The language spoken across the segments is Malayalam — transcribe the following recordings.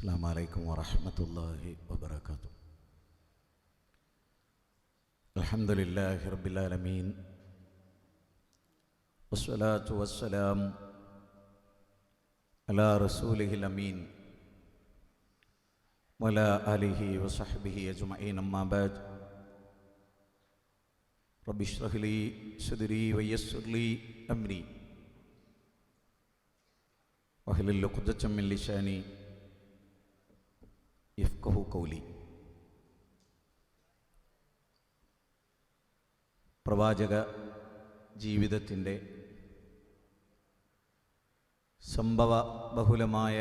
السلام عليكم ورحمة الله وبركاته. الحمد لله رب العالمين والصلاة والسلام على رسوله الأمين وعلى آله وصحبه أجمعين أما بعد. رب اشرح لي صدري ويسر لي أمري. واحلل عقدة من لساني യഫ്കഹു കൗലി. പ്രവാചക ജീവിതത്തിന്റെ സംഭവ ബഹുലമായ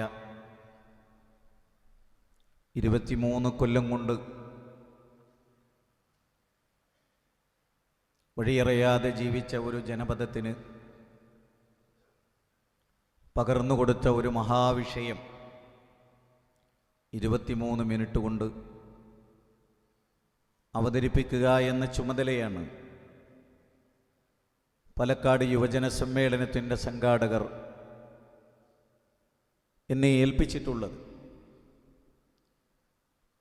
ഇരുപത്തിമൂന്ന് കൊല്ലം കൊണ്ട് വഴിയറിയാതെ ജീവിച്ച ഒരു ജനപദത്തിന് പകർന്നുകൊടുത്ത ഒരു മഹാവിഷയം ഇരുപത്തിമൂന്ന് മിനിറ്റ് കൊണ്ട് അവതരിപ്പിക്കുക എന്ന ചുമതലയാണ് പാലക്കാട് യുവജന സമ്മേളനത്തിന്റെ സംഘാടകർ എന്നെ ഏൽപ്പിച്ചിട്ടുള്ളത്.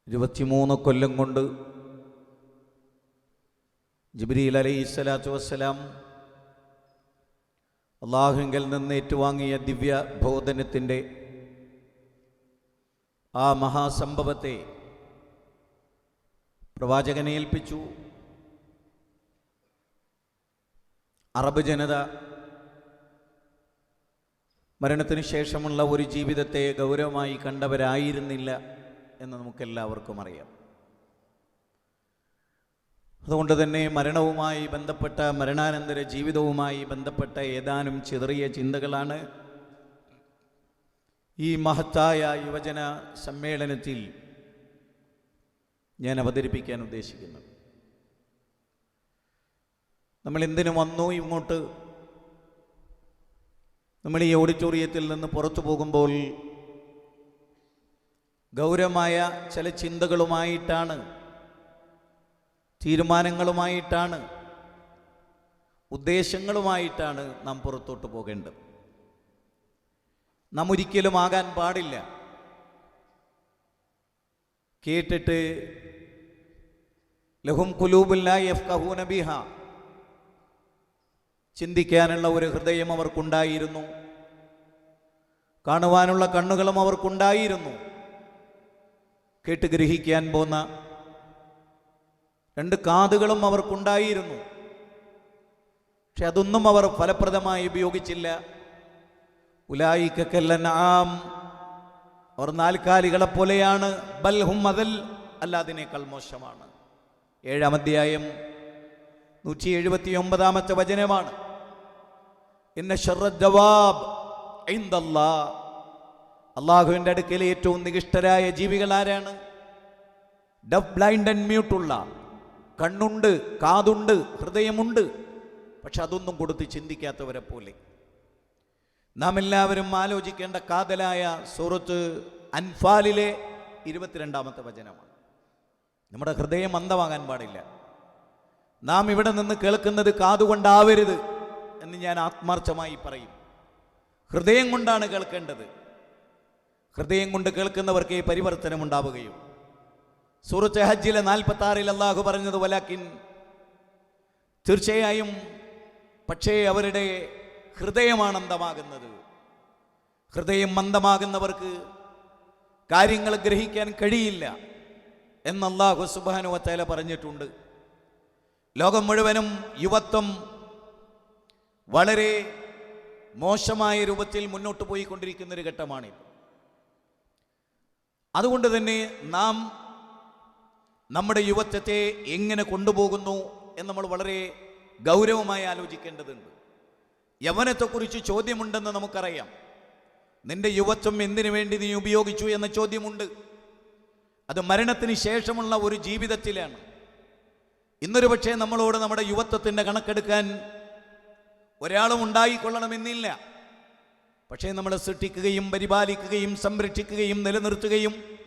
ഇരുപത്തിമൂന്ന് കൊല്ലം കൊണ്ട് ജിബ്രീൽ അലൈഹി സ്വലാത്തു വസ്സലാം അള്ളാഹുങ്കൽ നിന്ന് ഏറ്റുവാങ്ങിയ ദിവ്യ ബോധനത്തിന്റെ ആ മഹാസംഭവത്തെ പ്രവാചകനെ ഏൽപ്പിച്ചു. അറബ് ജനത മരണത്തിന് ശേഷമുള്ള ഒരു ജീവിതത്തെ ഗൗരവമായി കണ്ടവരായിരുന്നില്ല എന്ന് നമുക്കെല്ലാവർക്കും അറിയാം. അതുകൊണ്ട് തന്നെ മരണവുമായി ബന്ധപ്പെട്ട മരണാനന്തര ജീവിതവുമായി ബന്ധപ്പെട്ട ഏതാനും ചെറിയ ചിന്തകളാണ് ഈ മഹത്തായ യുവജന സമ്മേളനത്തിൽ ഞാൻ അവതരിപ്പിക്കാൻ ഉദ്ദേശിക്കുന്നത് നമ്മൾ എന്തിനു വന്നു ഇങ്ങോട്ട്? നമ്മൾ ഈ ഓഡിറ്റോറിയത്തിൽ നിന്ന് പുറത്തു പോകുമ്പോൾ ഗൗരവമായ ചില ചിന്തകളുമായിട്ടാണ് തീരുമാനങ്ങളുമായിട്ടാണ് ഉദ്ദേശങ്ങളുമായിട്ടാണ് നാം പുറത്തോട്ട് പോകേണ്ടത്. നാം ഒരിക്കലും ആകാൻ പാടില്ല. കേട്ടിട്ട് ലഹും കുലൂബുല്ലൂ നബിഹ ചിന്തിക്കാനുള്ള ഒരു ഹൃദയം അവർക്കുണ്ടായിരുന്നു. കാണുവാനുള്ള കണ്ണുകളും അവർക്കുണ്ടായിരുന്നു. കേട്ട് ഗ്രഹിക്കാൻ പോന്ന രണ്ട് കാതുകളും അവർക്കുണ്ടായിരുന്നു. പക്ഷെ അതൊന്നും അവർ ഫലപ്രദമായി ഉപയോഗിച്ചില്ല. ഉലായിക്കെല്ലാം അവർ നാൽക്കാലികളെ പോലെയാണ് ബൽഹും മതൽ അല്ലാതിനേക്കാൾ മോശമാണ്. ഏഴാം അധ്യായം നൂറ്റി എഴുപത്തി ഒമ്പതാമത്തെ വചനമാണ് ഇന്ന ഷറജവാബ് അള്ളാഹുവിന്റെ അടുക്കൽ ഏറ്റവും നികിഷ്ടരായ ജീവികൾ ആരാണ്? ഡഫ് ബ്ലൈൻഡ് ആൻഡ് മ്യൂട്ടുള്ള. കണ്ണുണ്ട് കാതുണ്ട് ഹൃദയമുണ്ട്. പക്ഷെ അതൊന്നും കൊടുത്ത് ചിന്തിക്കാത്തവരെ പോലെ. നാം എല്ലാവരും ആലോചിക്കേണ്ട കാതലായ സൂറത്ത് അൻഫാലിലെ ഇരുപത്തിരണ്ടാമത്തെ വചനമാണ്. നമ്മുടെ ഹൃദയം മന്ദമാകാൻ പാടില്ല. നാം ഇവിടെ നിന്ന് കേൾക്കുന്നത് കാതുകൊണ്ടാവരുത് എന്ന് ഞാൻ ആത്മാർത്ഥമായി പറയും. ഹൃദയം കൊണ്ടാണ് കേൾക്കേണ്ടത്. ഹൃദയം കൊണ്ട് കേൾക്കുന്നവർക്ക് ഈ പരിവർത്തനം ഉണ്ടാവുകയും. സൂറത്ത് ഹജ്ജിലെ നാൽപ്പത്തി ആറിൽ അള്ളാഹു പറഞ്ഞത് വലാക്കിൻ തീർച്ചയായും പക്ഷേ അവരുടെ ഹൃദയമാണ് അന്ധമാകുന്നത് ഹൃദയം മന്ദമാകുന്നവർക്ക് കാര്യങ്ങൾ ഗ്രഹിക്കാൻ കഴിയില്ല എന്ന് അള്ളാഹു സുബാനുവത്തേല പറഞ്ഞിട്ടുണ്ട്. ലോകം മുഴുവനും യുവത്വം വളരെ മോശമായ രൂപത്തിൽ മുന്നോട്ട് പോയിക്കൊണ്ടിരിക്കുന്ന ഒരു ഘട്ടമാണിത്. അതുകൊണ്ട് തന്നെ നാം നമ്മുടെ യുവത്വത്തെ എങ്ങനെ കൊണ്ടുപോകുന്നു എന്ന് നമ്മൾ വളരെ ഗൗരവമായി ആലോചിക്കേണ്ടതുണ്ട്. യവനത്തെക്കുറിച്ച് ചോദ്യമുണ്ടെന്ന് നമുക്കറിയാം. നിന്റെ യുവത്വം എന്തിനു വേണ്ടി നീ ഉപയോഗിച്ചു എന്ന ചോദ്യമുണ്ട്. അത് മരണത്തിന് ശേഷമുള്ള ഒരു ജീവിതത്തിലാണ്. ഇന്നൊരു പക്ഷേ നമ്മളോട് നമ്മുടെ യുവത്വത്തിന്റെ കണക്കെടുക്കാൻ ഒരാളും ഉണ്ടായിക്കൊള്ളണമെന്നില്ല. പക്ഷേ നമ്മൾ സൃഷ്ടിക്കുകയും പരിപാലിക്കുകയും സംരക്ഷിക്കുകയും നിലനിർത്തുകയും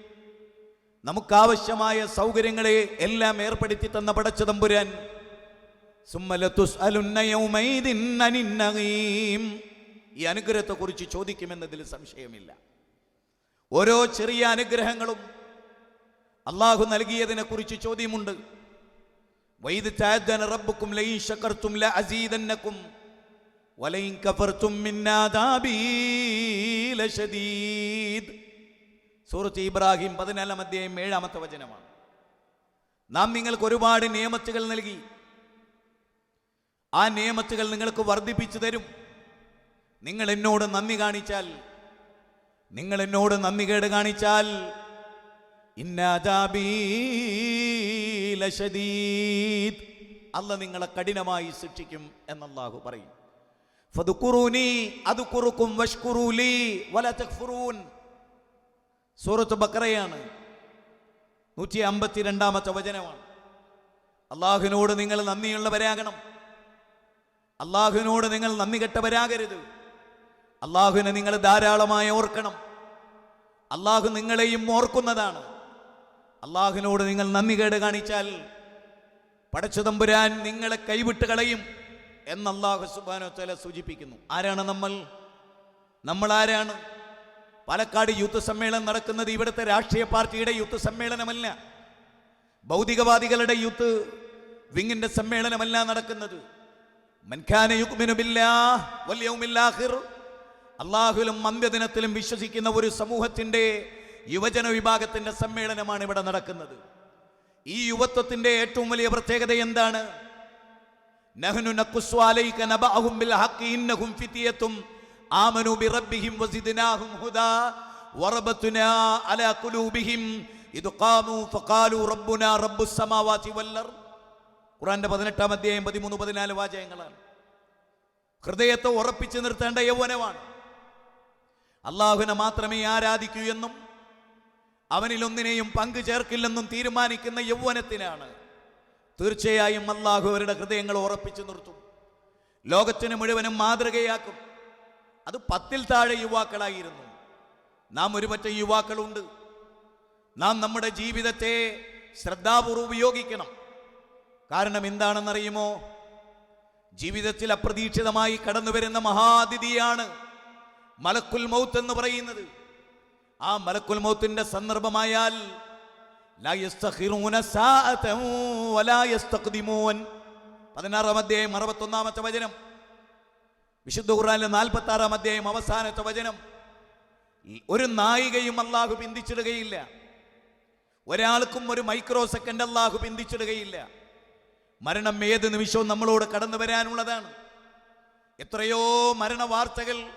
നമുക്കാവശ്യമായ സൗകര്യങ്ങളെ എല്ലാം ഏർപ്പെടുത്തി തന്ന പടച്ച ഈ അനുഗ്രഹത്തെക്കുറിച്ച് ചോദിക്കുമെന്നതിൽ സംശയമില്ല. ഓരോ ചെറിയ അനുഗ്രഹങ്ങളും അള്ളാഹു നൽകിയതിനെ കുറിച്ച് ചോദ്യമുണ്ട് സൂറത്ത് ഇബ്രാഹിം പതിനാലാം അധ്യായം ഏഴാമത്തെ വചനമാണ്. നാം നിങ്ങൾക്ക് ഒരുപാട് നിയമത്തുകൾ നൽകി. ആ നിയമത്തുകൾ നിങ്ങൾക്ക് വർദ്ധിപ്പിച്ചു തരും. നിങ്ങൾ എന്നോട് നന്ദി കാണിച്ചാൽ നിങ്ങൾ എന്നോട് നന്ദി കേട് കാണിച്ചാൽ അല്ല നിങ്ങളെ കഠിനമായി ശിക്ഷിക്കും എന്നല്ലാഹു പറയും. തക്ഫുറൂൻ സൂറത്ത് ബക്കറയാണ് നൂറ്റി അമ്പത്തി രണ്ടാമത്തെ വചനമാണ്. അള്ളാഹുവിനോട് നിങ്ങൾ നന്ദിയുള്ളവരാകണം. അള്ളാഹുവിനോട് നിങ്ങൾ നന്ദി കെട്ടവരാകരുത്. അള്ളാഹുവിനെ നിങ്ങൾ ധാരാളമായി ഓർക്കണം. അള്ളാഹു നിങ്ങളെയും ഓർക്കുന്നതാണ്. അള്ളാഹുവിനോട് നിങ്ങൾ നന്ദി കേട് കാണിച്ചാൽ പടച്ചുതമ്പുരാൻ നിങ്ങളെ കൈവിട്ട് കളയും എന്ന് അള്ളാഹു സുബാനോ തല സൂചിപ്പിക്കുന്നു. ആരാണ് നമ്മൾ? നമ്മൾ ആരാണ്? പാലക്കാട് യൂത്ത് സമ്മേളനം നടക്കുന്നത് ഇവിടുത്തെ രാഷ്ട്രീയ പാർട്ടിയുടെ യൂത്ത് സമ്മേളനമല്ല. ഭൗതികവാദികളുടെ യൂത്ത് വിങ്ങിന്റെ സമ്മേളനമല്ല നടക്കുന്നത്. അള്ളാഹുലും അന്ത്യദിനത്തിലും വിശ്വസിക്കുന്ന ഒരു സമൂഹത്തിന്റെ യുവജന വിഭാഗത്തിന്റെ സമ്മേളനമാണ് ഇവിടെ നടക്കുന്നത്. ഈ യുവത്വത്തിന്റെ ഏറ്റവും വലിയ പ്രത്യേകത എന്താണ്? ഖുർആന്റെ പതിനെട്ടാം അധ്യായം പതിമൂന്ന് പതിനാല് വാചകങ്ങളാണ്. ഹൃദയത്തെ ഉറപ്പിച്ചു നിർത്തേണ്ട യൗവനമാണ്. അള്ളാഹുവിനെ മാത്രമേ ആരാധിക്കൂ എന്നും അവനിലൊന്നിനെയും പങ്കു ചേർക്കില്ലെന്നും തീരുമാനിക്കുന്ന യൗവനത്തിനാണ് തീർച്ചയായും അള്ളാഹു അവരുടെ ഹൃദയങ്ങൾ ഉറപ്പിച്ചു നിർത്തും. ലോകത്തിന് മുഴുവനും മാതൃകയാക്കും. അത് പത്തിൽ താഴെ യുവാക്കളായിരുന്നു. നാം ഒരുപറ്റം യുവാക്കളുണ്ട്. നാം നമ്മുടെ ജീവിതത്തെ ശ്രദ്ധാപൂർവം ഉപയോഗിക്കണം. കാരണം എന്താണെന്നറിയുമോ? ജീവിതത്തിൽ അപ്രതീക്ഷിതമായി കടന്നു വരുന്ന മഹാതിഥിയാണ് മലക്കുൽ മൗത്ത് എന്ന് പറയുന്നത്. ആ മലക്കുൽ മൗത്തിന്റെ സന്ദർഭമായാൽ പതിനാറാം അധ്യായം അറുപത്തൊന്നാമത്തെ വചനം. വിശുദ്ധ ഖുർആനിലെ നാൽപ്പത്തി ആറാം അധ്യായം അവസാനത്തെ വചനം. ഒരു നായികയും അള്ളാഹു പിന്തിച്ചിടുകയില്ല. ഒരാൾക്കും ഒരു മൈക്രോ സെക്കൻഡ് അള്ളാഹു പിന്തിച്ചിടുകയില്ല. മരണം ഏത് നിമിഷവും നമ്മളോട് കടന്നു വരാനുള്ളതാണ്. എത്രയോ മരണ വാർത്തകൾ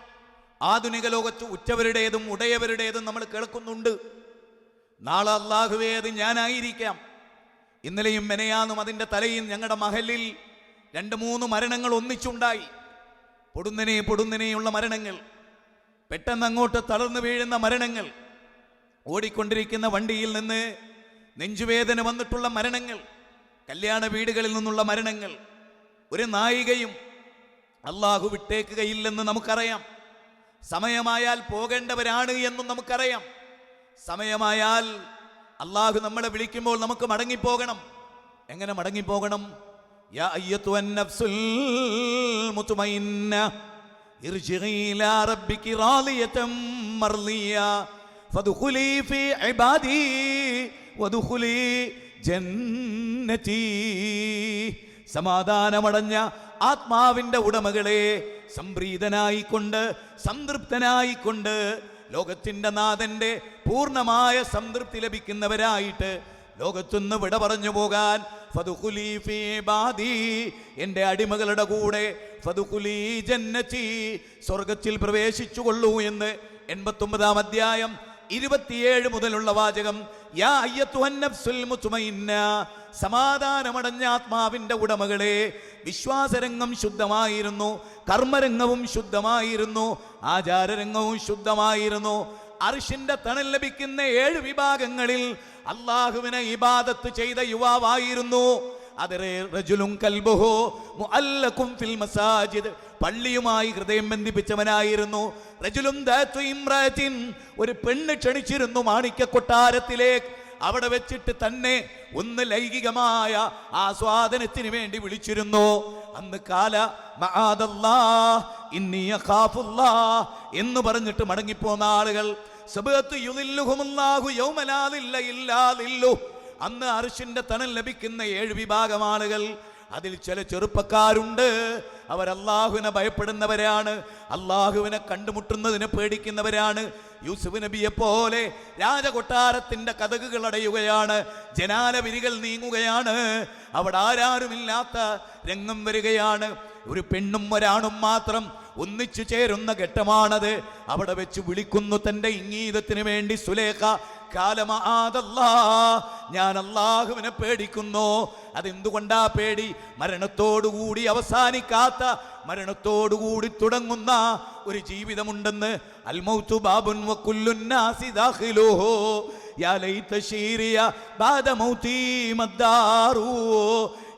ആധുനിക ലോകത്ത് ഉറ്റവരുടേതും ഉടയവരുടേതും നമ്മൾ കേൾക്കുന്നുണ്ട്. നാളെ അള്ളാഹുവേത് ഞാനായിരിക്കാം. ഇന്നലെയും മെനയാന്നും അതിന്റെ തലയും ഞങ്ങളുടെ മഹലിൽ രണ്ട് മൂന്ന് മരണങ്ങൾ ഒന്നിച്ചുണ്ടായി. പൊടുന്നനെ പൊടുന്നനെയുള്ള മരണങ്ങൾ പെട്ടെന്ന് അങ്ങോട്ട് തളർന്നു വീഴുന്ന മരണങ്ങൾ ഓടിക്കൊണ്ടിരിക്കുന്ന വണ്ടിയിൽ നിന്ന് നെഞ്ചുവേദന വന്നിട്ടുള്ള മരണങ്ങൾ കല്യാണ വീടുകളിൽ നിന്നുള്ള മരണങ്ങൾ ഒരു നായികയും അള്ളാഹു വിട്ടേക്കുകയില്ലെന്ന് നമുക്കറിയാം. സമയമായാൽ പോകേണ്ടവരാണ് എന്നും നമുക്കറിയാം. സമയമായാൽ അള്ളാഹു നമ്മളെ വിളിക്കുമ്പോൾ നമുക്ക് മടങ്ങിപ്പോകണം. എങ്ങനെ മടങ്ങിപ്പോകണം? യാ ഫീ ഇബാദി ജന്നതി. സമാധാനമടഞ്ഞ ആത്മാവിന്റെ ഉടമകളെ സംപ്രീതനായിക്കൊണ്ട് സംതൃപ്തനായിക്കൊണ്ട് ലോകത്തിന്റെ നാഥന്റെ പൂർണമായ സംതൃപ്തി ലഭിക്കുന്നവരായിട്ട് ലോകത്തുനിന്ന് വിട പറഞ്ഞു പോകാൻ എന്റെ അടിമകളുടെ കൂടെ ജന്നച്ചി സ്വർഗത്തിൽ പ്രവേശിച്ചു കൊള്ളൂ എന്ന് എൺപത്തൊമ്പതാം അധ്യായം ഇരുപത്തിയേഴ് മുതലുള്ള വാചകം സമാധാനമടഞ്ഞ ആത്മാവിന്റെ ഉടമകളെ. വിശ്വാസരംഗം ശുദ്ധമായിരുന്നു. കർമ്മരംഗവും ശുദ്ധമായിരുന്നു. ആചാരരംഗവും ശുദ്ധമായിരുന്നു. അർഷിന്റെ തണൽ ലഭിക്കുന്ന ഏഴ് വിഭാഗങ്ങളിൽ അള്ളാഹുവിനെ ഇബാദത്ത് ചെയ്ത യുവാവായിരുന്നു. അതരെ റജുലും കൽബുഹോ ഫിൽ മസാജിദ്. പള്ളിയുമായി ഹൃദയം ബന്ധിപ്പിച്ചവനായിരുന്നു. റജുലും ഒരു പെണ്ണ് ക്ഷണിച്ചിരുന്നു മാണിക്യ കൊട്ടാരത്തിലേക്ക് അവിടെ വെച്ചിട്ട് തന്നെ ഒന്ന് ലൈംഗികമായ ആസ്വാദനത്തിന് വേണ്ടി വിളിച്ചിരുന്നു. അന്ന് കാല എന്ന് പറഞ്ഞിട്ട് മടങ്ങിപ്പോന്ന ആളുകൾ. അന്ന് അർഷിന്റെ തണൽ ലഭിക്കുന്ന ഏഴ് വിഭാഗം ആളുകൾ അതിൽ ചില ചെറുപ്പക്കാരുണ്ട്. അവർ അള്ളാഹുവിനെ ഭയപ്പെടുന്നവരാണ്. അള്ളാഹുവിനെ കണ്ടുമുട്ടുന്നതിനെ പേടിക്കുന്നവരാണ്. യൂസുഫ് നബിയെ പോലെ രാജകൊട്ടാരത്തിന്റെ കഥകുകൾ അടയുകയാണ്. ജനാല വിരികൾ നീങ്ങുകയാണ്. അവിടെ ആരാരുമില്ലാത്ത രംഗം വരികയാണ്. ഒരു പെണ്ണും ഒരാണും മാത്രം ഒന്നിച്ചു ചേരുന്ന ഘട്ടമാണത്. അവിടെ വെച്ച് വിളിക്കുന്നു തന്റെ ഇംഗീതത്തിന് വേണ്ടി സുലേഖ ഞാൻ അള്ളാഹുവിനെ പേടിക്കുന്നു. അതെന്തുകൊണ്ടാ പേടി? മരണത്തോടുകൂടി അവസാനിക്കാത്ത മരണത്തോടുകൂടി തുടങ്ങുന്ന ഒരു ജീവിതമുണ്ടെന്ന് അൽമൗത്തു ബാബുൻ വക്കുല്ലുന്നാസി യാ ലൈത ശീരിയ ബാദ മൗതി മദ്ദാറു.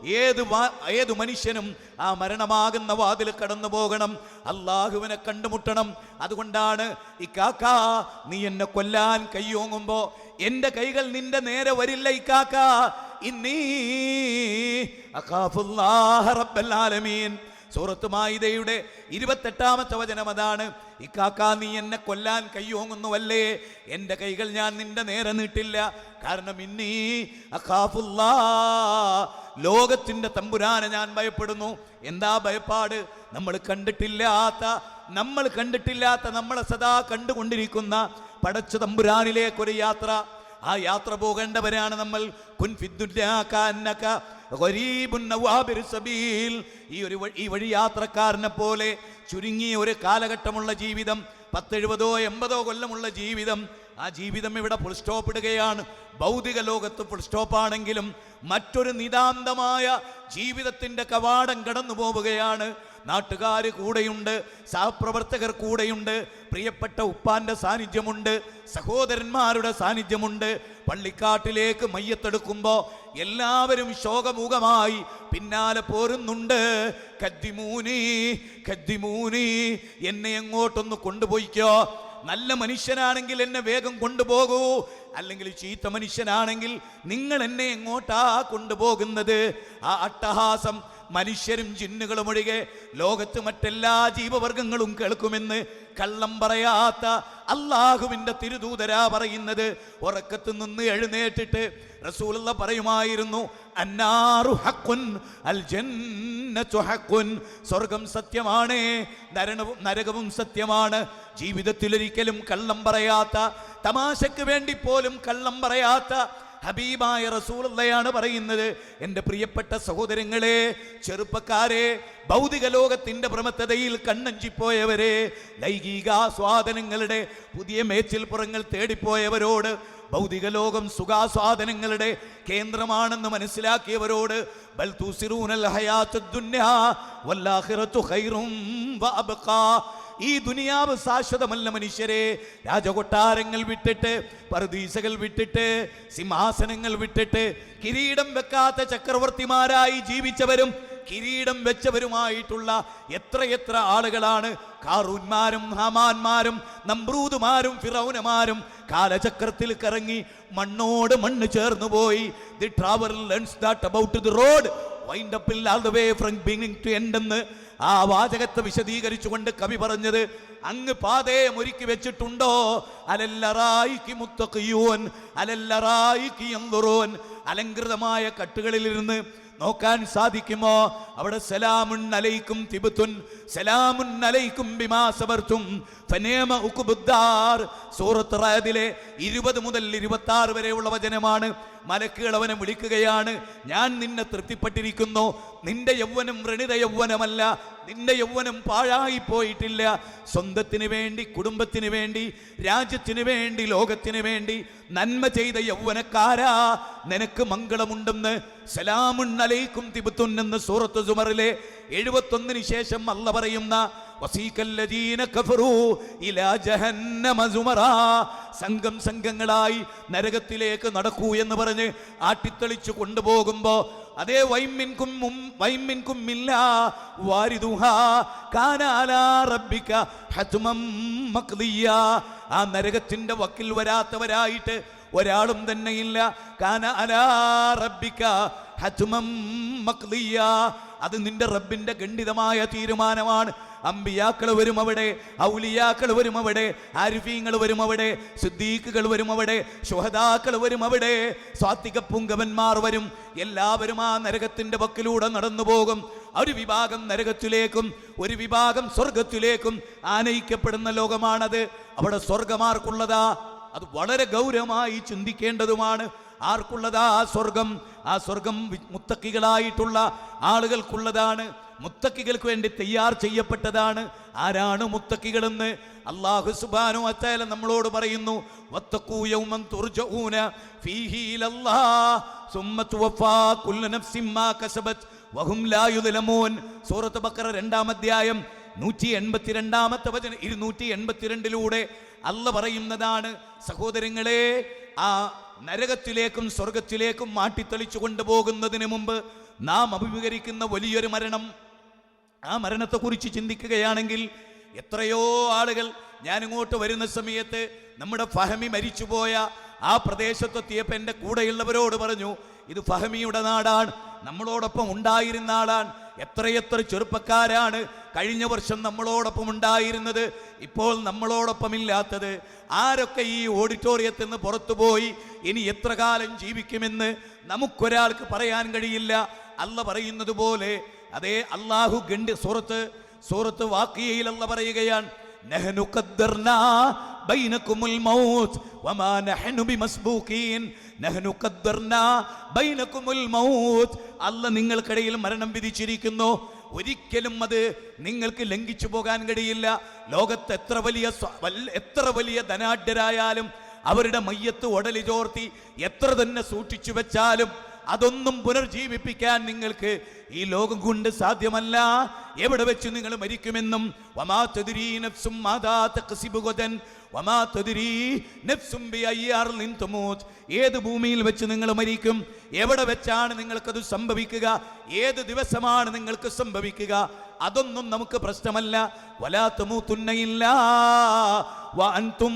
ഏത് ഏത് മനുഷ്യനും ആ മരണമാകുന്ന വാതിൽ കടന്നു പോകണം. അള്ളാഹുവിനെ കണ്ടുമുട്ടണം. അതുകൊണ്ടാണ് ഈ കാക്ക നീ എന്നെ കൊല്ലാൻ കയ്യോങ്ങുമ്പോ എന്റെ കൈകൾ നിന്റെ നേരെ വരില്ല ഈ കാക്ക. ഇന്നീ അഖാഫുല്ലാഹ റബ്ബൽ ആലമീൻ. സൂറത്ത് മായിദയുടെ ഇരുപത്തെട്ടാമത്തെ വചനം അതാണ്. ഇക്കാക്ക നീ എന്നെ കൊല്ലാൻ കയ്യോങ്ങുന്നുവല്ലേ? എന്റെ കൈകൾ ഞാൻ നിന്റെ നേരെ നീട്ടില്ല. കാരണം ഇന്നീ അഖാഫുല്ലാ ലോകത്തിന്റെ തമ്പുരാനെ ഞാൻ ഭയപ്പെടുന്നു. എന്താ ഭയപ്പാട്? നമ്മൾ കണ്ടിട്ടില്ലാത്ത നമ്മൾ കണ്ടിട്ടില്ലാത്ത നമ്മളെ സദാ കണ്ടുകൊണ്ടിരിക്കുന്ന പടച്ച തമ്പുരാനിലേക്കൊരു യാത്ര. ആ യാത്ര പോകേണ്ടവരാണ് നമ്മൾ. ഈ ഒരു ഈ വഴി യാത്രക്കാരനെ പോലെ ചുരുങ്ങിയ ഒരു കാലഘട്ടമുള്ള ജീവിതം പത്തെഴുപതോ എൺപതോ കൊല്ലമുള്ള ജീവിതം ആ ജീവിതം ഇവിടെ ഫുൾ സ്റ്റോപ്പ് ഇടുകയാണ്. ഭൗതിക ലോകത്ത് ഫുൾ സ്റ്റോപ്പ് ആണെങ്കിലും മറ്റൊരു നിതാന്തമായ ജീവിതത്തിന്റെ കവാടം കടന്നു പോവുകയാണ് നാട്ടുകാർ കൂടെയുണ്ട് സഹപ്രവർത്തകർ കൂടെയുണ്ട് പ്രിയപ്പെട്ട ഉപ്പാന്റെ സാന്നിധ്യമുണ്ട് സഹോദരന്മാരുടെ സാന്നിധ്യമുണ്ട്. പള്ളിക്കാട്ടിലേക്ക് മയ്യത്തെടുക്കുമ്പോൾ എല്ലാവരും ശോകമുഖമായി പിന്നാലെ പോരുന്നുണ്ട്. കദ്ദിമൂനി കദ്ദിമൂനി എന്നെ എങ്ങോട്ടൊന്ന് കൊണ്ടുപോയിക്കോ. നല്ല മനുഷ്യനാണെങ്കിൽ എന്നെ വേഗം കൊണ്ടുപോകൂ. അല്ലെങ്കിൽ ചീത്ത മനുഷ്യനാണെങ്കിൽ നിങ്ങൾ എന്നെ എങ്ങോട്ടാ കൊണ്ടുപോകുന്നത്? ആ അട്ടഹാസം മനുഷ്യരും ജിന്നുകളും ഒഴികെ ലോകത്ത് മറ്റെല്ലാ ജീവവർഗങ്ങളും കേൾക്കുമെന്ന് കള്ളം പറയാത്ത അള്ളാഹുവിന്റെ തിരുദൂതരാ പറയുന്നത്. ഉറക്കത്ത് നിന്ന് എഴുന്നേറ്റിട്ട് റസൂലുള്ള പറയുമായിരുന്നു അന്നാറു അൽ സ്വർഗം സത്യമാണ് നരകവും സത്യമാണ്. ജീവിതത്തിലൊരിക്കലും കള്ളം പറയാത്ത തമാശക്ക് വേണ്ടി പോലും കള്ളം പറയാത്ത ഹബീബായ റസൂലയാണ് പറയുന്നത്. എന്റെ പ്രിയപ്പെട്ട സഹോദരങ്ങളെ ചെറുപ്പക്കാരെ ഭൗതിക ലോകത്തിന്റെ പ്രമത്തതയിൽ കണ്ണഞ്ചിപ്പോയവരെ ലൈംഗികാസ്വാദനങ്ങളുടെ പുതിയ മേച്ചിൽപ്പുറങ്ങൾ തേടിപ്പോയവരോട് ഭൗതിക ലോകം സുഖാസ്വാദനങ്ങളുടെ കേന്ദ്രമാണെന്ന് മനസ്സിലാക്കിയവരോട് ബൽ തുസിറൂനൽ ഹയാത്തുദ് ദുന്യാ വല്ലാഖിറത്തു ഖൈറും വഅബ്ഖാ ഈ ദുനിയാവ് ശാശ്വതമല്ല മനുഷ്യരെ. രാജകൊട്ടാരങ്ങൾ വിട്ടിട്ട് പർദീസകൾ വിട്ടിട്ട് സിംഹാസനങ്ങൾ വിട്ടിട്ട് കിരീടം വെക്കാത്ത ചക്രവർത്തിമാരായി ജീവിച്ചവരും കിരീടം വെച്ചവരുമായിട്ടുള്ള എത്രയെത്ര ആളുകളാണ്. കാറൂന്മാരും ഹമാന്മാരും നമ്പ്രൂതുമാരും ഫിറൗനമാരും കാലചക്രത്തിൽ കറങ്ങി മണ്ണോട് മണ്ണ് ചേർന്നു പോയി. The travel learns that about the road wind uphill all the way from beginning to end എന്ന് ആ വാചകത്തെ വിശദീകരിച്ചുകൊണ്ട് കവി പറഞ്ഞത് അങ്ങ് പാതയെ ഒരുക്കി വെച്ചിട്ടുണ്ടോ? അലല്ലറായിക്ക് മുത്തക്കിയൂൻ അലല്ലറായിക്ക് എന്തുറോൻ അലങ്കൃതമായ കട്ടുകളിലിരുന്ന് നോക്കാൻ സാധിക്കുമോ? അവിടെ സലാമുൻ അലൈക്കും തിബുത്തുൻ സലാമുൻ അലൈക്കും ബിമാ സബർത്തും. ഫനേമ ഉക്കുബുദ്ദാർ സൂറത്ത് റായതിലെ ഇരുപത് മുതൽ ഇരുപത്തി ആറ് വരെയുള്ള വചനമാണ്. മലക്കുകൾ അവനെ വിളിക്കുകയാണ്. ഞാൻ നിന്നെ തൃപ്തിപ്പെട്ടിരിക്കുന്നു. നിന്റെ യൗവനം വ്രണിത യൗവനമല്ല. നിന്റെ യൗവനം പാഴായി പോയിട്ടില്ല. സ്വന്തത്തിന് വേണ്ടി കുടുംബത്തിന് വേണ്ടി രാജ്യത്തിന് വേണ്ടി ലോകത്തിന് വേണ്ടി നന്മ ചെയ്ത യൗവനക്കാരാ. നിനക്ക് മംഗളമുണ്ടെന്ന് തിബുത്തുൻ എന്ന് സൂറത്ത് സുമറിലെ എഴുപത്തൊന്നിന് ശേഷം അല്ല പറയുന്ന സംഘം സംഘങ്ങളായി നരകത്തിലേക്ക് നടക്കൂ എന്ന് പറഞ്ഞ് ആട്ടിത്തെളിച്ചു കൊണ്ടുപോകുമ്പോ അതേ വൈമിൻകും വൈമിൻകും ഇല്ല. റബ്ബിക ആ നരകത്തിന്റെ വക്കിൽ വരാത്തവരായിട്ട് ഒരാളും തന്നെ ഇല്ല. കാന അലാ റബ്ബിക ഹത്മം മഖ്ദിയ. അത് നിന്റെ റബ്ബിന്റെ ഖണ്ഡിതമായ തീരുമാനമാണ്. അമ്പിയാക്കൾ വരും അവിടെ ഔലിയാക്കൾ വരും അവിടെ ആരിഫീങ്ങൾ വരും അവിടെ സിദ്ദീഖുകൾ വരും അവിടെ ശുഹദാക്കൾ വരും അവിടെ സ്വാത്തിക പുങ്കവന്മാർ വരും. എല്ലാവരും ആ നരകത്തിന്റെ പക്കിലൂടെ നടന്നു പോകും ഒരു വിഭാഗം നരകത്തിലേക്കും ഒരു വിഭാഗം സ്വർഗത്തിലേക്കും ആനയിക്കപ്പെടുന്ന ലോകമാണത്. അവിടെ സ്വർഗമാർക്കുള്ളതാ അത് വളരെ ഗൗരവമായി ചിന്തിക്കേണ്ടതുമാണ്. ആർക്കുള്ളതാ ആ സ്വർഗം? ആ സ്വർഗം മുത്തക്കികളായിട്ടുള്ള ആളുകൾക്കുള്ളതാണ്. മുത്തക്കികൾക്ക് വേണ്ടി തയ്യാർ ചെയ്യപ്പെട്ടതാണ്. ആരാണ് മുത്തക്കികളെന്ന്? അള്ളാഹു സുബാനു അത്തേല നമ്മളോട് പറയുന്നു വത്തഖൂ യൗമൻ തുർജഊന ഫീഹി ഇലല്ലാഹ് സുമ്മ തുവഫാ കുല്ലു നഫ്സിൻ മാ സൂറത്ത് ബക്കറ രണ്ടാം അധ്യായം നൂറ്റി എൺപത്തിരണ്ടാമത്തെ വചന ഇരുന്നൂറ്റി എൺപത്തിരണ്ടിലൂടെ അല്ല പറയുന്നതാണ് സഹോദരങ്ങളെ ആ നരകത്തിലേക്കും സ്വർഗത്തിലേക്കും മാട്ടിത്തെളിച്ചു കൊണ്ടുപോകുന്നതിന് മുമ്പ് നാം അഭിമുഖീകരിക്കുന്ന വലിയൊരു മരണം. ആ മരണത്തെക്കുറിച്ച് ചിന്തിക്കുകയാണെങ്കിൽ എത്രയോ ആളുകൾ ഞാനിങ്ങോട്ട് വരുന്ന സമയത്ത് നമ്മുടെ ഫഹമി മരിച്ചുപോയ ആ പ്രദേശത്തെത്തിയപ്പോൾ എന്റെ കൂടെയുള്ളവരോട് പറഞ്ഞു ഇത് ഫഹമിയുടെ നാടാണ് നമ്മളോടൊപ്പം ഉണ്ടായിരുന്ന ആളാണ്. എത്രയെത്ര ചെറുപ്പക്കാരാണ് കഴിഞ്ഞ വർഷം നമ്മളോടൊപ്പം ഉണ്ടായിരുന്നത്. ഇപ്പോൾ നമ്മളോടൊപ്പം ഇല്ലാത്തത് ആരൊക്കെ ഈ ഓഡിറ്റോറിയത്തിൽ നിന്ന് പുറത്തുപോയി ഇനി എത്ര കാലം ജീവിക്കുമെന്ന് നമുക്കൊരാൾക്ക് പറയാൻ കഴിയില്ല. അല്ല പറയുന്നത് പോലെ അതേ അള്ളാഹു ഗണ്ട് സൂറത്ത് സൂറത്ത് വാക്കിയയിൽ അല്ല പറയുകയാണ് നഹ്നു ഖദ്ദർനാ ബൈനകുമുൽ മൗത്ത് വമാ നഹ്നു ബിമസ്ബൂഖീൻ അല്ല നിങ്ങൾക്കിടയിൽ മരണം വിധിച്ചിരിക്കുന്നു. ഒരിക്കലും അത് നിങ്ങൾക്ക് ലംഘിച്ചു പോകാൻ കഴിയില്ല. ലോകത്ത് എത്ര വലിയ എത്ര വലിയ ധനാഢ്യരായാലും അവരുടെ മയ്യത്ത് ഉടലി ചോർത്തി എത്ര തന്നെ സൂക്ഷിച്ചു വെച്ചാലും അതൊന്നും പുനർജീവിപ്പിക്കാൻ നിങ്ങൾക്ക് ഈ ലോകം കൊണ്ട് സാധ്യമല്ല. എവിടെ വെച്ച് നിങ്ങൾ മരിക്കുമെന്നും. ഏത് ഭൂമിയിൽ വെച്ച് നിങ്ങൾ മരിക്കും? എവിടെ വെച്ചാണ് നിങ്ങൾക്കത് സംഭവിക്കുക? ഏത് ദിവസമാണ് നിങ്ങൾക്ക് സംഭവിക്കുക? അതൊന്നും നമുക്ക് പ്രശ്നമല്ല. വലാ തമൂത്തുന്നയില്ല വ അൻതും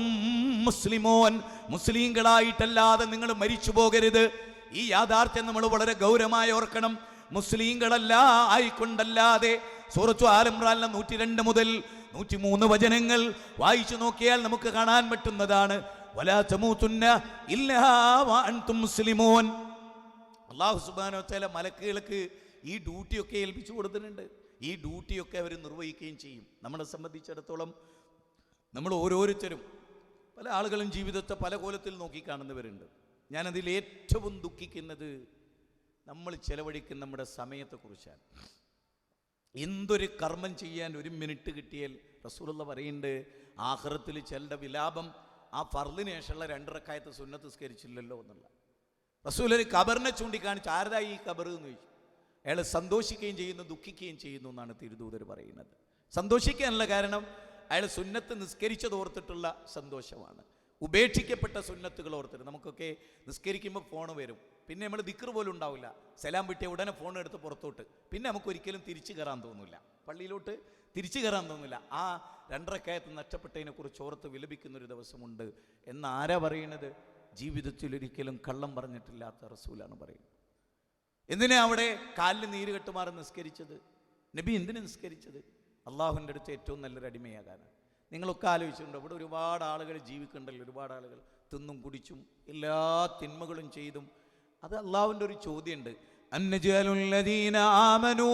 മുസ്ലിമോൻ. മുസ്ലിങ്ങളായിട്ടല്ലാതെ നിങ്ങൾ മരിച്ചു പോകരുത്. ഈ യാഥാർത്ഥ്യം നമ്മൾ വളരെ ഗൗരവമായി ഓർക്കണം. മുസ്ലിങ്ങളല്ല ആയിക്കൊണ്ടല്ലാതെ സൂറത്തു ആലംറാലിന് നൂറ്റി രണ്ട് മുതൽ നൂറ്റി മൂന്ന് വചനങ്ങൾ വായിച്ചു നോക്കിയാൽ നമുക്ക് കാണാൻ പറ്റുന്നതാണ്. മുസ്ലിമോൻ. അള്ളാഹു മലക്കുകൾക്ക് ഈ ഡ്യൂട്ടിയൊക്കെ ഏൽപ്പിച്ചു കൊടുത്തിട്ടുണ്ട്. ഈ ഡ്യൂട്ടിയൊക്കെ അവർ നിർവഹിക്കുകയും ചെയ്യും. നമ്മളെ സംബന്ധിച്ചിടത്തോളം നമ്മൾ ഓരോരുത്തരും പല ആളുകളും ജീവിതത്തെ പല കോലത്തിൽ നോക്കിക്കാണുന്നവരുണ്ട് ഞാനതിൽ ഏറ്റവും ദുഃഖിക്കുന്നത് നമ്മൾ ചെലവഴിക്കുന്ന നമ്മുടെ സമയത്തെക്കുറിച്ചാണ്. എന്തൊരു കർമ്മം ചെയ്യാൻ ഒരു മിനിറ്റ് കിട്ടിയാൽ റസൂലുള്ള പറയുന്നുണ്ട് ആഹ്റത്തിൽ ചിലരുടെ വിലാപം ആ ഫർദിന് ശേഷമുള്ള രണ്ടരക്കായത്ത് സുന്നത്ത് സ്കരിച്ചില്ലല്ലോ എന്നുള്ള. റസൂൽ ഒരു കബറിനെ ചൂണ്ടിക്കാണിച്ച് ആരതായി ഈ കബർ എന്ന് ചോദിച്ചു. അയാൾ സന്തോഷിക്കുകയും ചെയ്യുന്നു ദുഃഖിക്കുകയും ചെയ്യുന്നു എന്നാണ് തിരുദൂതർ പറയുന്നത്. സന്തോഷിക്കാനുള്ള കാരണം അയാൾ സുന്നത്ത് നിസ്കരിച്ചതോർത്തിട്ടുള്ള സന്തോഷമാണ്. ഉപേക്ഷിക്കപ്പെട്ട സുന്നത്തുകൾ ഓർത്തിട്ട് നമുക്കൊക്കെ നിസ്കരിക്കുമ്പോൾ ഫോൺ വരും. പിന്നെ നമ്മൾ ദിക്കർ പോലും ഉണ്ടാവില്ല. സലാം വിട്ടിയ ഉടനെ ഫോൺ എടുത്ത് പുറത്തോട്ട്. പിന്നെ നമുക്ക് ഒരിക്കലും തിരിച്ചു കയറാൻ തോന്നില്ല പള്ളിയിലോട്ട് തിരിച്ചു കയറാൻ തോന്നില്ല ആ രണ്ടരക്കായത്ത് നഷ്ടപ്പെട്ടതിനെ കുറിച്ച് ഓർത്ത് വിലപിക്കുന്ന ഒരു ദിവസമുണ്ട്. എന്ന് ആരാ പറയുന്നത്? ജീവിതത്തിൽ ഒരിക്കലും കള്ളം പറഞ്ഞിട്ടില്ലാത്ത റസൂലാണ് പറയുന്നത്. എന്തിനാ അവിടെ കാലിൽ നീര് കെട്ടുമാറി നിസ്കരിച്ചത്? നബി എന്തിനു നിസ്കരിച്ചത്? അള്ളാഹുവിന്റെ അടുത്ത് ഏറ്റവും നല്ലൊരു അടിമയാകാനാണ്. നിങ്ങളൊക്കെ ആലോചിച്ചിട്ടുണ്ടോ? ഇവിടെ ഒരുപാട് ആളുകൾ ജീവിക്കുന്നുണ്ടല്ലോ ഒരുപാട് ആളുകൾ. തിന്നും കുടിച്ചും എല്ലാ തിന്മകളും ചെയ്തും. അത് അള്ളാവിന്റെ ഒരു ചോദ്യമുണ്ട്. അന്നജലുല്ലദീന ആമനു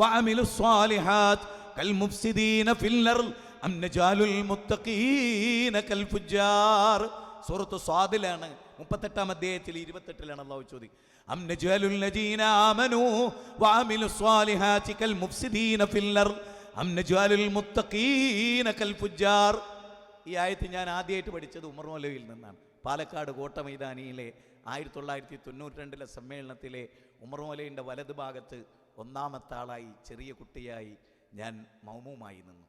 വഅമിലു സ്വാലിഹാത്ത് കൽ മുഫ്സിദീന ഫിൽ അർൾ അം നജാലുൽ മുത്തഖീന കൽ ഫുജ്ജാർ സൂറത്ത് സ്വാദിലാണ് മുപ്പത്തെട്ടാം അധ്യായത്തിൽ ഇരുപത്തെട്ടിലാണ് അള്ളാഹു ചോദി അം നജഅലുൽ ലദീന ആമനു വഅമിലു സ്വാലിഹാതി കൽ മുഫ്സിദീന ഫിൽ ഈ ആയത്ത് ഞാൻ ആദ്യമായിട്ട് പഠിച്ചത് ഉമർ മൗലവിയിൽ നിന്നാണ്. പാലക്കാട് കോട്ട മൈതാനിയിലെ ആയിരത്തി തൊള്ളായിരത്തി തൊണ്ണൂറ്റി രണ്ടിലെ സമ്മേളനത്തിലെ ഉമർ മൗലവിന്റെ വലത് ഭാഗത്ത് ഒന്നാമത്തെ ആളായി ചെറിയ കുട്ടിയായി ഞാൻ മൗമുമായി നിന്നു.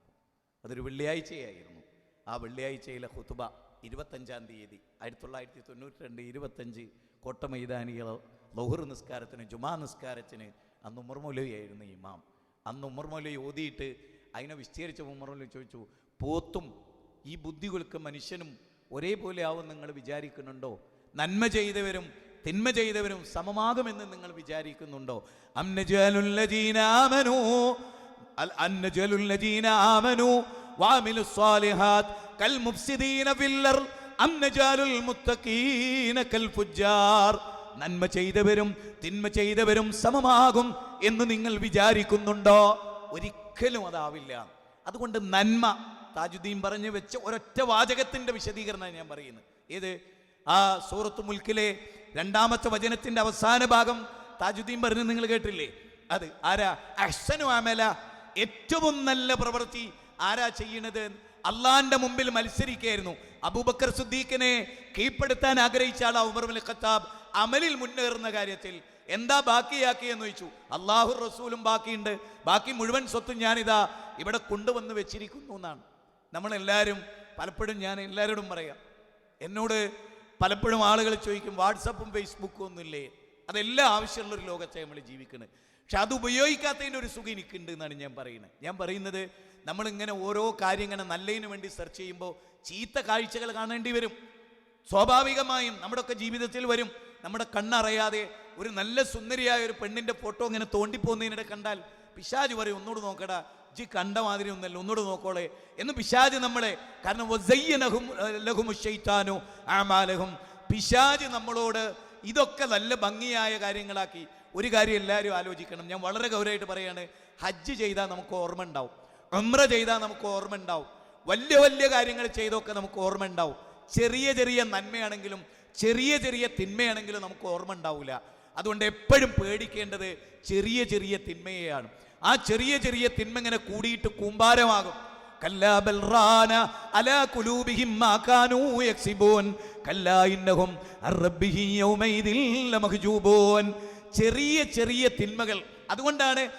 അതൊരു വെള്ളിയാഴ്ചയായിരുന്നു. ആ വെള്ളിയാഴ്ചയിലെ ഹുത്തുബ ഇരുപത്തഞ്ചാം തീയതി ആയിരത്തി തൊള്ളായിരത്തി തൊണ്ണൂറ്റി രണ്ട് ഇരുപത്തഞ്ച് കോട്ട മൈതാനികൾ ലൗഹർ നിസ്കാരത്തിന് ജുമാ നിസ്കാരത്തിന് അന്ന് ഉമർ മൗലവിയായിരുന്നു ഇമാം. അന്ന് ഉമർമൗലവി ഓതിയിട്ട് അതിനെ വിസ്തീരിച്ച ഉമർമൗലവി ചോദിച്ചു പോത്തും ഈ ബുദ്ധികൾക്ക് മനുഷ്യനും ഒരേപോലെ ആവും നിങ്ങൾ വിചാരിക്കുന്നുണ്ടോ? നന്മ ചെയ്തവരും തിന്മ ചെയ്തവരും സമമാകുമെന്ന് നിങ്ങൾ വിചാരിക്കുന്നുണ്ടോ? നന്മ ചെയ്തവരും തിന്മ ചെയ്തവരും സമമാകും എന്ന് നിങ്ങൾ വിചാരിക്കുന്നുണ്ടോ? ഒരിക്കലും അതാവില്ല. അതുകൊണ്ട് നന്മ താജുദ്ദീൻ പറഞ്ഞു വെച്ച ഒരൊറ്റ വാചകത്തിന്റെ വിശദീകരണമാണ് ഞാൻ പറയുന്നത് ഏത്? ആ സൂറത്ത് മുൽക്കിലെ രണ്ടാമത്തെ വചനത്തിന്റെ അവസാന ഭാഗം താജുദ്ദീൻ പറഞ്ഞു നിങ്ങൾ കേട്ടില്ലേ? അത് ആരാ? അഹ്സനു അമല. ഏറ്റവും നല്ല പ്രവൃത്തി ആരാ ചെയ്യണത്? അള്ളാന്റെ മുമ്പിൽ മത്സരിക്കായിരുന്നു അബൂബക്കർ സുദ്ദീഖിനെ കീഴ്പ്പെടുത്താൻ ആഗ്രഹിച്ച ആളാ ഉമർ ഖത്താബ്. അമലിൽ മുന്നേറുന്ന കാര്യത്തിൽ എന്താ ബാക്കിയാക്കി എന്ന് ചോദിച്ചു. അള്ളാഹു റസൂലും ബാക്കിയുണ്ട്. ബാക്കി മുഴുവൻ സ്വത്തും ഞാനിതാ ഇവിടെ കൊണ്ടുവന്ന് വെച്ചിരിക്കുന്നു എന്നാണ്. നമ്മളെല്ലാവരും പലപ്പോഴും ഞാൻ എല്ലാവരോടും പറയാം. എന്നോട് പലപ്പോഴും ആളുകൾ ചോദിക്കും വാട്സപ്പും ഫേസ്ബുക്കും ഒന്നുമില്ലേ? അതെല്ലാം ആവശ്യമുള്ള ഒരു ലോകത്തെ നമ്മൾ ജീവിക്കുന്നത് പക്ഷെ അത് ഉപയോഗിക്കാത്തതിന്റെ ഒരു സുഖം എനിക്കുണ്ട് എന്നാണ് ഞാൻ പറയുന്നത്. ഞാൻ പറയുന്നത് നമ്മളിങ്ങനെ ഓരോ കാര്യം ഇങ്ങനെ നല്ലതിന് വേണ്ടി സെർച്ച് ചെയ്യുമ്പോൾ ചീത്ത കാഴ്ചകൾ കാണേണ്ടി വരും. സ്വാഭാവികമായും നമ്മുടെയൊക്കെ ജീവിതത്തിൽ വരും. നമ്മുടെ കണ്ണറിയാതെ ഒരു നല്ല സുന്ദരിയായ ഒരു പെണ്ണിന്റെ ഫോട്ടോ ഇങ്ങനെ തോണ്ടിപ്പോകുന്നതിനിടെ കണ്ടാൽ പിശാജ് പറയും ഒന്നുകൂടെ നോക്കടാ ജി കണ്ട മാതിരി ഒന്നല്ല ഒന്നുകൂടെ നോക്കോളെ. എന്ന് പിശാജ് നമ്മളെ കാരണം വസയ്യനഹും, ഏഹ്, ലഹുമു ശൈത്താനു ആമാലഹും പിശാജ് നമ്മളോട് ഇതൊക്കെ നല്ല ഭംഗിയായ കാര്യങ്ങളാക്കി. ഒരു കാര്യം എല്ലാവരും ആലോചിക്കണം. ഞാൻ വളരെ ഗൗരവമായിട്ട് പറയാണ് ഹജ്ജ് ചെയ്താൽ നമുക്ക് ഓർമ്മ ഉണ്ടാവും. അമ്ര ചെയ്താൽ നമുക്ക് ഓർമ്മ ഉണ്ടാവും. വലിയ വലിയ കാര്യങ്ങൾ ചെയ്തൊക്കെ നമുക്ക് ഓർമ്മ ഉണ്ടാവും. ചെറിയ ചെറിയ നന്മയാണെങ്കിലും ചെറിയ ചെറിയ തിന്മയാണെങ്കിലും നമുക്ക് ഓർമ്മ ഉണ്ടാവില്ല അതുകൊണ്ട് എപ്പോഴും പേടിക്കേണ്ടത് ചെറിയ ചെറിയ തിന്മയെയാണ്. ആ ചെറിയ ചെറിയ തിന്മ ഇങ്ങനെ കൂടിയിട്ട് കൂമ്പാരമാകും. ചെറിയ ചെറിയ തിന്മകൾ. അതുകൊണ്ടാണ്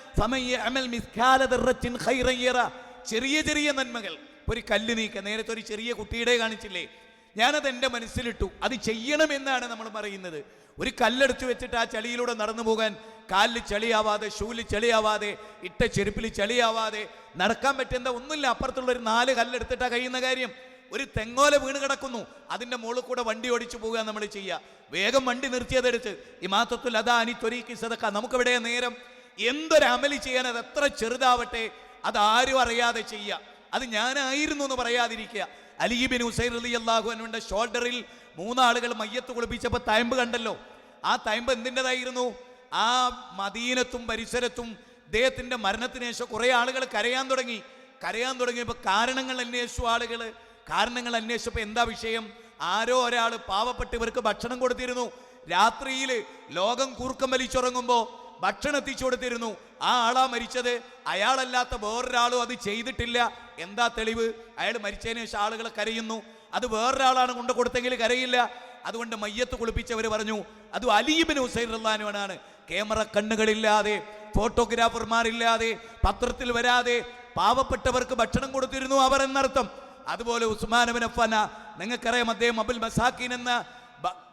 ചെറിയ ചെറിയ നന്മകൾ. ഒരു കല്ല് നീക്ക. നേരത്തെ ഒരു ചെറിയ കുട്ടിയുടെ കാണിച്ചില്ലേ? ഞാനത് എന്റെ മനസ്സിലിട്ടു. അത് ചെയ്യണമെന്നാണ് നമ്മൾ പറയുന്നത്. ഒരു കല്ലെടുത്ത് വെച്ചിട്ട് ആ ചളിയിലൂടെ നടന്നു പോകാൻ കാലിൽ ചളിയാവാതെ ഷൂവിൽ ചളിയാവാതെ ഇട്ട ചെരുപ്പിൽ ചളിയാവാതെ നടക്കാൻ പറ്റുന്ന ഒന്നുമില്ല. അപ്പുറത്തുള്ള ഒരു നാല് കല്ലെടുത്തിട്ടാ കഴിയുന്ന കാര്യം. ഒരു തെങ്ങോല വീണ് കിടക്കുന്നു. അതിന്റെ മുകളിൽ കൂടെ വണ്ടി ഓടിച്ചു പോകുക നമ്മൾ ചെയ്യുക. വേഗം വണ്ടി നിർത്തിയതെടുത്ത്. ഈ മാത്തത്തിൽ അതാ അനി ത്വരീക്ക് സതക്ക നമുക്കിവിടെ നേരം എന്തൊരു അമലി ചെയ്യാൻ അത് എത്ര ചെറുതാവട്ടെ അത് ആരും അറിയാതെ ചെയ്യുക. അത് ഞാനായിരുന്നു എന്ന് പറയാതിരിക്കുക. അലീബിൻ ഹുസൈൻ അലി അള്ളാഹു ഷോൾഡറിൽ മൂന്നാളുകൾ മയ്യത്ത് കുളിപ്പിച്ചപ്പോൾ തയമ്പ് കണ്ടല്ലോ. ആ തയമ്പ് എന്തിന്റെതായിരുന്നു ആ മദീനത്തും പരിസരത്തും ഇദ്ദേഹത്തിന്റെ മരണത്തിന് ശേഷം കുറേ ആളുകൾ കരയാൻ തുടങ്ങി. കരയാൻ തുടങ്ങിയപ്പോൾ കാരണങ്ങൾ അന്വേഷിച്ചു ആളുകൾ. കാരണങ്ങൾ അന്വേഷിച്ചപ്പോൾ എന്താ വിഷയം? ആരോ ഒരാൾ പാവപ്പെട്ടവർക്ക് ഭക്ഷണം കൊടുത്തിരുന്നു. രാത്രിയിൽ ലോകം കൂർക്കം വലിച്ചുറങ്ങുമ്പോൾ ഭക്ഷണം എത്തിച്ചു കൊടുത്തിരുന്നു. ആ ആളാ മരിച്ചത്. അയാളല്ലാത്ത വേറൊരാളും അത് ചെയ്തിട്ടില്ല. എന്താ തെളിവ്? അയാൾ മരിച്ചതിന് ശേഷം ആളുകൾ കരയുന്നു. അത് വേറൊരാളാണ് കൊണ്ടു കൊടുത്തെങ്കിൽ കരയില്ല. അതുകൊണ്ട് മയ്യത്ത് കുളിപ്പിച്ചവർ പറഞ്ഞു അത് അലീബിന് ഹുസൈൻ റഹ്ലാനുമാണ് ക്യാമറ കണ്ണുകളില്ലാതെ ഫോട്ടോഗ്രാഫർമാരില്ലാതെ പത്രത്തിൽ വരാതെ പാവപ്പെട്ടവർക്ക് ഭക്ഷണം കൊടുത്തിരുന്നു അവർ എന്നർത്ഥം. അതുപോലെ ഉസ്മാൻ ഉസ്മാനബിൻ അഫാന നിങ്ങൾക്കറിയാം അദ്ദേഹം അബുൽ മസാക്കിൻ എന്ന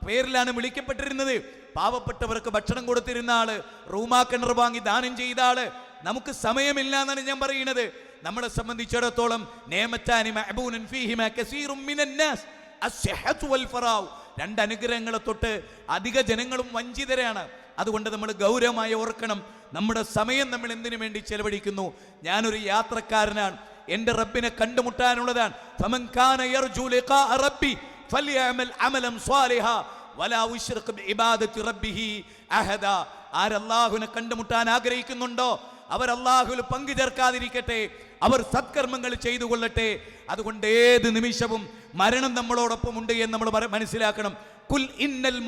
പേരിലാണ് വിളിക്കപ്പെട്ടിരുന്നത്. പാവപ്പെട്ടവർക്ക് ഭക്ഷണം കൊടുത്തിരുന്ന ആൾ റൂമാ കിണർ വാങ്ങി ദാനം ചെയ്ത ആൾ. നമുക്ക് സമയമില്ല എന്നാണ് ഞാൻ പറയുന്നത്. നമ്മളെ സംബന്ധിച്ചിടത്തോളം രണ്ട് അനുഗ്രഹങ്ങളെ തൊട്ട് അധിക ജനങ്ങളും വഞ്ചിതരാണ്. അതുകൊണ്ട് നമ്മൾ ഗൗരവമായി ഓർക്കണം. നമ്മുടെ സമയം നമ്മൾ എന്തിനു വേണ്ടി ചെലവഴിക്കുന്നു? ഞാനൊരു യാത്രക്കാരനാണ്. എന്റെ റബ്ബിനെ കണ്ടുമുട്ടാനുള്ളതാണ്. ആരല്ലാഹുവിനെ കണ്ടുമുട്ടാൻ ആഗ്രഹിക്കുന്നുണ്ടോ? അവർ അള്ളാഹുവിൽ പങ്കു ചേർക്കാതിരിക്കട്ടെ. അവർ സത്കർമ്മങ്ങൾ ചെയ്തു കൊള്ളട്ടെ. അതുകൊണ്ട് ഏത് നിമിഷവും മരണം നമ്മളോടൊപ്പം ഉണ്ട് എന്ന് നമ്മൾ മനസ്സിലാക്കണം. കുൽ ഇന്നൽ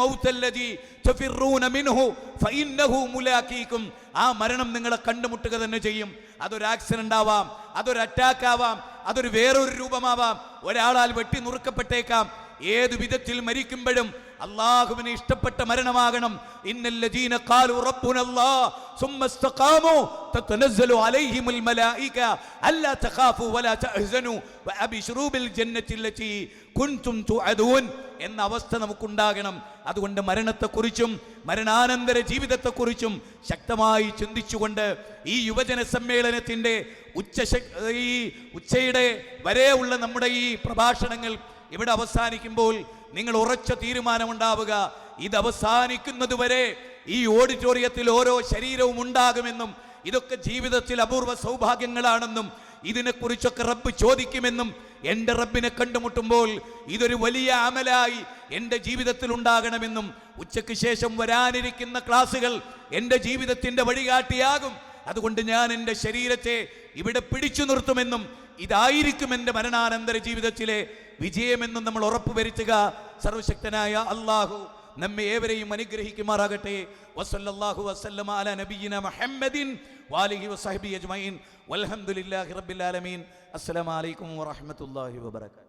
മിൻഹു ഫഇന്നഹു മുലാഖീകും ആ മരണം നിങ്ങളെ കണ്ടുമുട്ടുക തന്നെ ചെയ്യും. അതൊരു ആക്സിഡന്റ് ആവാം അതൊരു അറ്റാക്ക് ആവാം അതൊരു വേറൊരു രൂപമാവാം. ഒരാളാൽ വെട്ടി നുറുക്കപ്പെട്ടേക്കാം. ഏത് വിധത്തിൽ മരിക്കുമ്പോഴും അള്ളാഹുവിന് ഇഷ്ടപ്പെട്ട മരണമാകണം ഇന്നല്ലദീന ഖാലു റബ്ബുനല്ലാഹ് ثم استقاموا تتنزل عليهم الملائكة ألا تخافوا ولا تحزنوا وأبشروا بالجنة التي كنتم توعدون എന്ന അവസ്ഥ നമുക്കുണ്ടാകണം അതുകൊണ്ട് മരണത്തെക്കുറിച്ചും മരണാനന്തര ജീവിതത്തെക്കുറിച്ചും ശക്തമായി ചിന്തിച്ചുകൊണ്ട് ഈ യുവജന സമ്മേളനത്തിൻ്റെ ഉച്ച ഈ ഉച്ചയുടെ വരെയുള്ള നമ്മുടെ ഈ പ്രഭാഷണങ്ങൾ ഇവിടെ അവസാനിക്കുമ്പോൾ നിങ്ങൾ ഉറച്ച തീരുമാനമുണ്ടാവുക. ഇത് അവസാനിക്കുന്നതുവരെ ഈ ഓഡിറ്റോറിയത്തിൽ ഓരോ ശരീരവും ഉണ്ടാകുമെന്നും ഇതൊക്കെ ജീവിതത്തിൽ അപൂർവ സൗഭാഗ്യങ്ങളാണെന്നും ഇതിനെക്കുറിച്ചൊക്കെ റബ്ബ് ചോദിക്കുമെന്നും എന്റെ റബ്ബിനെ കണ്ടുമുട്ടുമ്പോൾ ഇതൊരു വലിയ അമലായി എന്റെ ജീവിതത്തിൽ ഉണ്ടാകണമെന്നും ഉച്ചയ്ക്ക് ശേഷം വരാനിരിക്കുന്ന ക്ലാസുകൾ എന്റെ ജീവിതത്തിന്റെ വഴികാട്ടിയാകും. അതുകൊണ്ട് ഞാൻ എന്റെ ശരീരത്തെ ഇവിടെ പിടിച്ചു നിർത്തുമെന്നും ഇതായിരിക്കും എന്റെ മരണാനന്തര ജീവിതത്തിലെ വിജയമെന്ന് നമ്മൾ ഉറപ്പുവരുത്തുക സർവശക്തനായ അള്ളാഹു നമ്മെ ഏവരെയും അനുഗ്രഹിക്കുമാറാകട്ടെ. വസല്ലല്ലാഹു വസല്ലമ അല നബിയിന മുഹമ്മദിൻ വാലിഹി വസഹബി അജ്മൈൻ വൽഹംദുലില്ലാഹി റബ്ബിൽ ആലമീൻ. അസ്സലാമു അലൈക്കും വറഹ്മത്തുള്ളാഹി വബറകാതുഹു